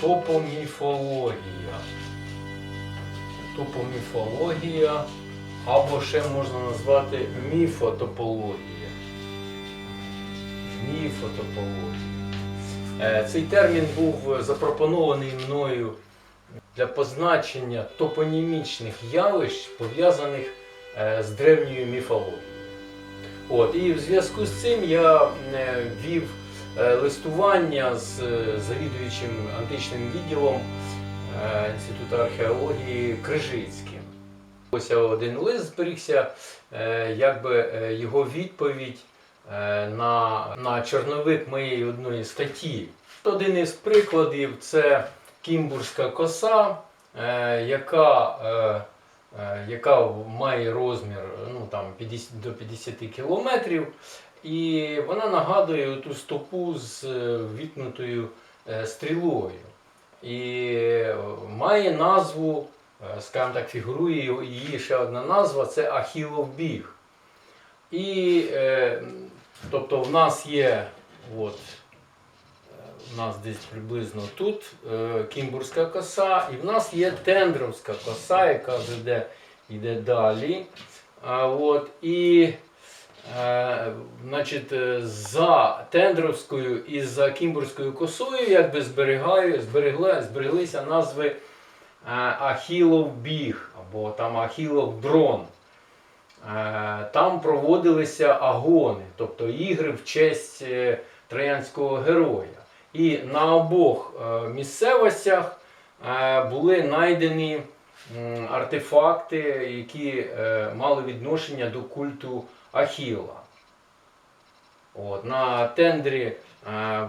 топоміфологія. Топоміфологія, або ще можна назвати міфотопологія. Міфотопологія. Е, Цей термін був запропонований мною для позначення топонімічних явищ, пов'язаних е, з древньою міфологією. От, і в зв'язку з цим я е, вів листування з е, завідуючим античним відділом е, Інституту археології Крижицьким. Ось один лист зберігся, е, якби е, його відповідь е, на, на чорновик моєї одної статті. Один із прикладів це кімбурська коса, е, яка, е, е, яка має розмір ну, там, 50, до 50 кілометрів. І вона нагадує ту стопу з е, вітнутою е, стрілою. І має назву, е, скажімо так, фігурує її ще одна назва це Ахілов біг. І тобто в нас є от, в нас десь приблизно тут Кімбурська коса, і в нас є Тендровська коса, яка вже йде, йде далі. А, от, і значить, е, за Тендровською і за Кімбурською косою якби зберігаю, зберегли, збереглися назви е, Ахілов біг або там Ахілов дрон. Е, Там проводилися агони, тобто ігри в честь е, троянського героя. І на обох е, місцевостях е, були знайдені артефакти, які е, мали відношення до культу Ахіла. От, на тендрі е,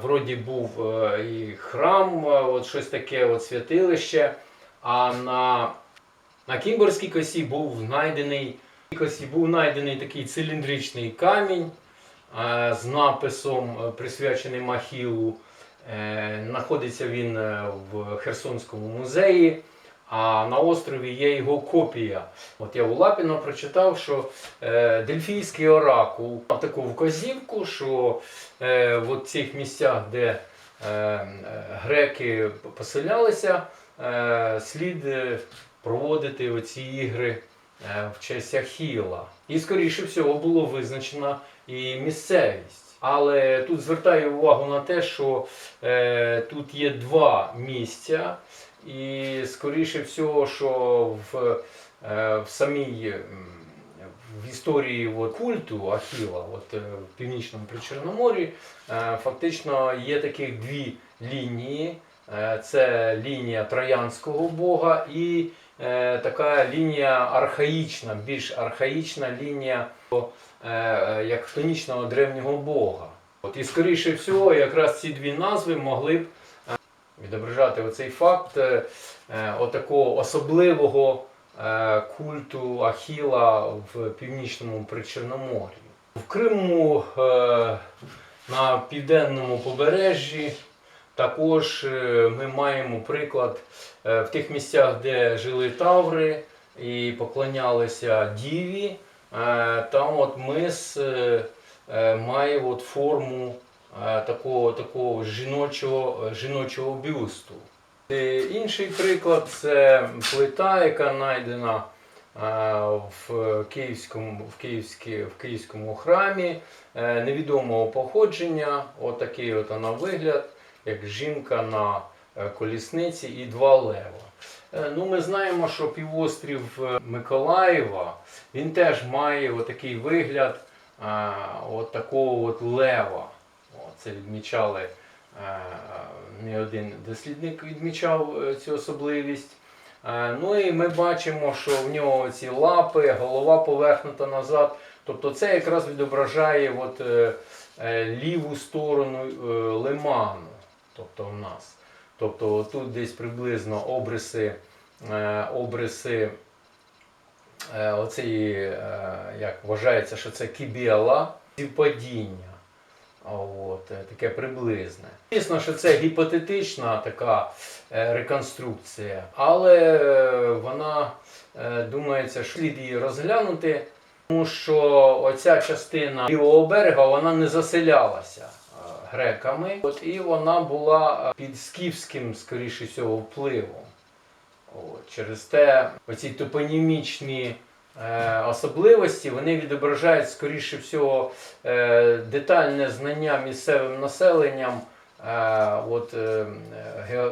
вроді був е, і храм, от щось таке от святилище, а на, на Кімборській косі був знайдений, косі був знайдений такий циліндричний камінь з написом, е, присвяченим Ахілу. Е, Знаходиться він в Херсонському музеї, а на острові є його копія. От я у Лапіна прочитав, що е, Дельфійський оракул мав таку вказівку, що е, в цих місцях, де е, греки поселялися, е, слід е, проводити оці ігри е, в честь Ахіла. І, скоріше всього, було визначена і місцевість. Але тут звертаю увагу на те, що е, тут є два місця, і скоріше всього, що в, е, в самій в історії от, культу Ахіла, от, е, в північному Причорномор'ї, е, фактично є таких дві лінії. Це лінія троянського бога і така лінія архаїчна, більш архаїчна лінія як хтонічного древнього бога. От, і скоріше всього, якраз ці дві назви могли б відображати оцей факт е, е, отакого особливого е, культу Ахіла в північному Причорномор'ї. В Криму на південному побережжі також ми маємо приклад в тих місцях, де жили таври і поклонялися діві. Там от мис має от форму такого, такого жіночого, жіночого бюсту. Е, Інший приклад це плита, яка знайдена е, в Київському, в, Київській, в Київському храмі е, невідомого походження. Отакий от вона вигляд, як жінка на е, колісниці і два лева. Е, Ну, ми знаємо, що півострів е, Миколаєва він теж має отакий вигляд е, от такого от лева. Це відмічали е, не один дослідник відмічав е, цю особливість. Е, Ну і ми бачимо, що в нього ці лапи, голова повернута назад. Тобто це якраз відображає от, ліву сторону лиману. Тобто в нас. Тобто тут десь приблизно обриси, обриси оцеї, як вважається, що це кібіала, співпадіння. От, е, таке приблизне. Звісно, що це гіпотетична така е, реконструкція, але е, вона думається, що слід її розглянути, тому що оця частина лівого берега вона не заселялася греками, от, і вона була під скіфським, скоріше всього, впливом. От, через те оці топонімічні особливості вони відображають, скоріше всього, е, детальне знання місцевим населенням е, от, е,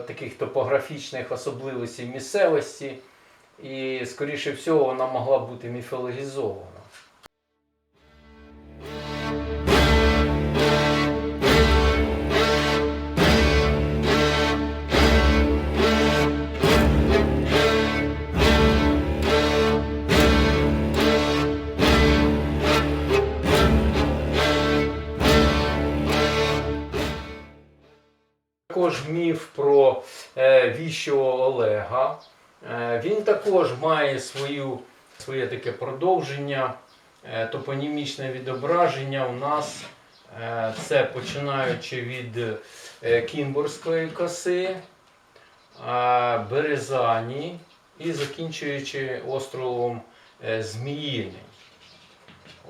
таких топографічних особливостей місцевості, і, скоріше всього, вона могла бути міфологізована. Також міф про е, віщого Олега. Е, він також має свою, своє таке продовження, е, топонімічне відображення у нас. Це починаючи від Кінбурзької коси, Березані і закінчуючи островом Зміїний.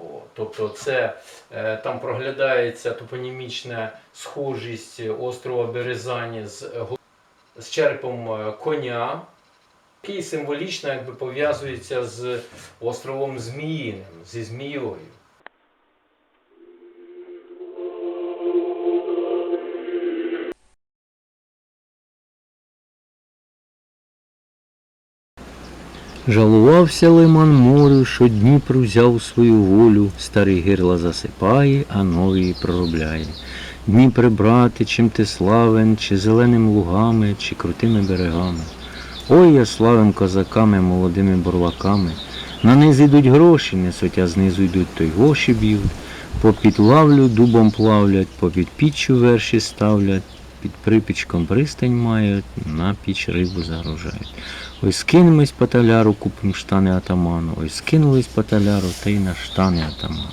О, тобто це е, там проглядається топонімічна схожість острова Березані з, е, з черепом е, коня, який символічно якби, пов'язується з островом Зміїним, зі змією. Жалувався лиман морю, що Дніпр взяв свою волю, старий гирла засипає, а новий проробляє. Дніпре, брате, чим ти славен, чи зеленим лугами, чи крутими берегами. Ой, я славен козаками, молодими бурлаками. На низ ідуть гроші, несуть, а знизу йдуть, то й гоші б'ють. Попід лавлю дубом плавлять, попід піччю верші ставлять, під припічком пристань мають, на піч рибу загружають. Ой, скинемось по таляру, купим штани атаману. Ой, скинулись по таляру, та й на штани атаману.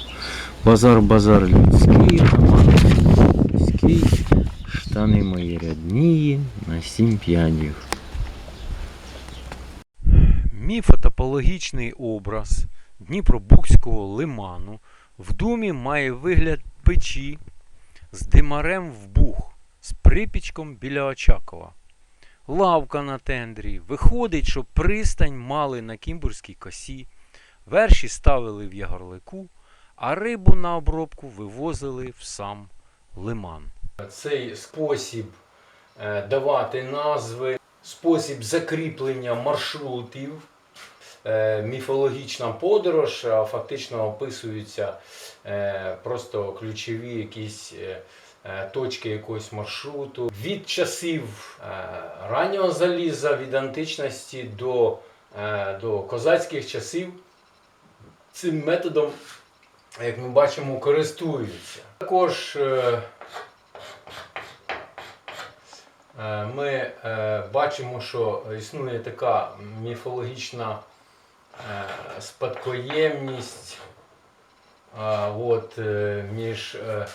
Базар, базар людський, атаман людський, штани мої ряднії на сім п'ядів. Міфотопологічний образ Дніпробузького лиману в думі має вигляд печі з димарем в бух, з припічком біля Очакова. Лавка на тендрі. Виходить, що пристань мали на Кімбурзькій косі, верші ставили в Ягорлику, а рибу на обробку вивозили в сам лиман. Цей спосіб е, давати назви, спосіб закріплення маршрутів, е, міфологічна подорож, фактично описуються е, просто ключові якісь точки якогось маршруту. Від часів е, раннього заліза, від античності до, е, до козацьких часів цим методом, як ми бачимо, користуються. Також е, Е, ми е, бачимо, що існує така міфологічна е, спадкоємність е, от, е, між е,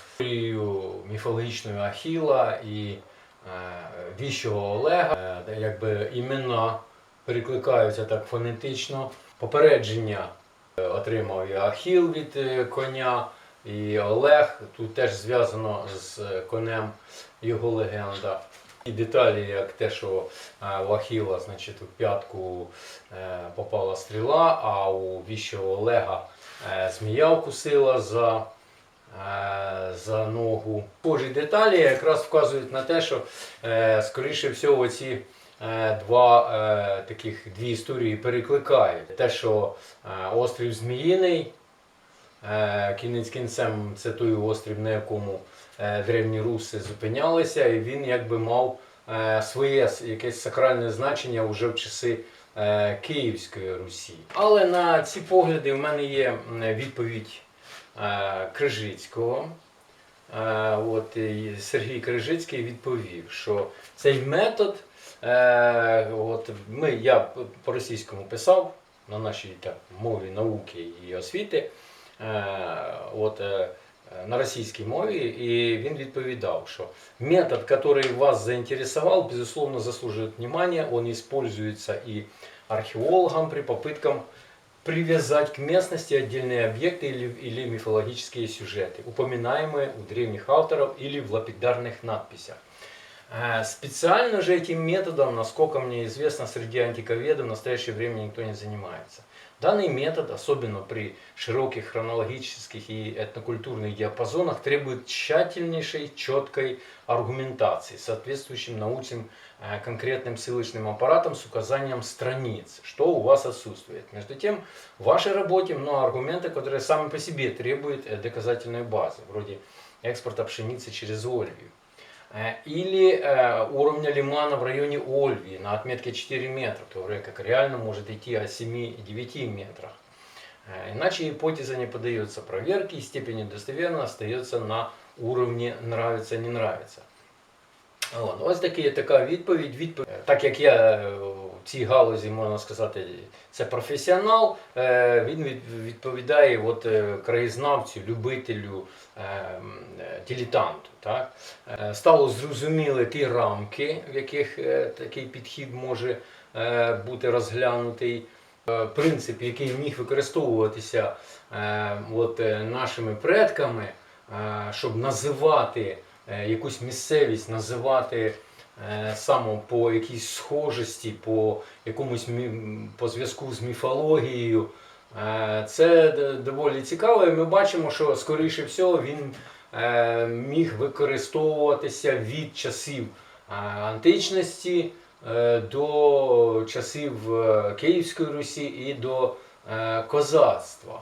міфологічною Ахіла і е, віщого Олега. Якби імена перекликаються так фонетично. Попередження отримав і Ахіл від коня, і Олег. Тут теж зв'язано з конем його легенда. І деталі, як те, що у Ахіла, значить, у п'ятку попала стріла, а у віщого Олега змія вкусила за, е, за ногу. Схожі деталі якраз вказують на те, що е, скоріше всього ці е, два е, таких дві історії перекликають. Те, що е, острів Зміїний, е, кінець кінцем це той острів, на якому е, древні руси зупинялися, і він якби мав е, своє якесь сакральне значення вже в часи е, Київської Русі. Але на ці погляди в мене є відповідь е, Крижицького. Е, От, Сергій Крижицький відповів, що цей метод, е, от, ми, я по-російському писав на нашій так, мові науки і освіти. Е, от, е, на российской мове, и він відповідав, что метод, который вас заинтересовал, безусловно, заслуживает внимания, он используется и археологам при попыткам привязать к местности отдельные объекты или, или мифологические сюжеты, упоминаемые у древних авторов или в лапидарных надписях. Э, Специально же этим методом, насколько мне известно, среди антиковедов в настоящее время никто не занимается. Данный метод, особенно при широких хронологических и этнокультурных диапазонах, требует тщательнейшей, четкой аргументации, соответствующим научным э, конкретным ссылочным аппаратом с указанием страниц, что у вас отсутствует. Между тем, в вашей работе много аргументов, которые сами по себе требуют э, доказательной базы, вроде экспорта пшеницы через Ольвию. Э, Или э, уровня лимана в районе Ольвии на отметке 4 метра, то река реально может идти о 7-9 метрах. Э, Иначе гипотеза не поддается проверке и степень достоверно остается на уровні нравиться-не нравиться. От. Ось такі, така відповідь. відповідь. Е, Так як я е, в цій галузі, можна сказати, це професіонал, е, він відповідає от, е, краєзнавцю, любителю, е, дилетанту. Так? Стало зрозуміли ті рамки, в яких такий підхід може бути розглянутий. Принцип, який міг використовуватися от, нашими предками, щоб називати якусь місцевість, називати е, саме по якійсь схожості, по якомусь по зв'язку з міфологією. Е, Це доволі цікаво, і ми бачимо, що скоріше всього він е, міг використовуватися від часів античності до часів Київської Русі і до козацтва.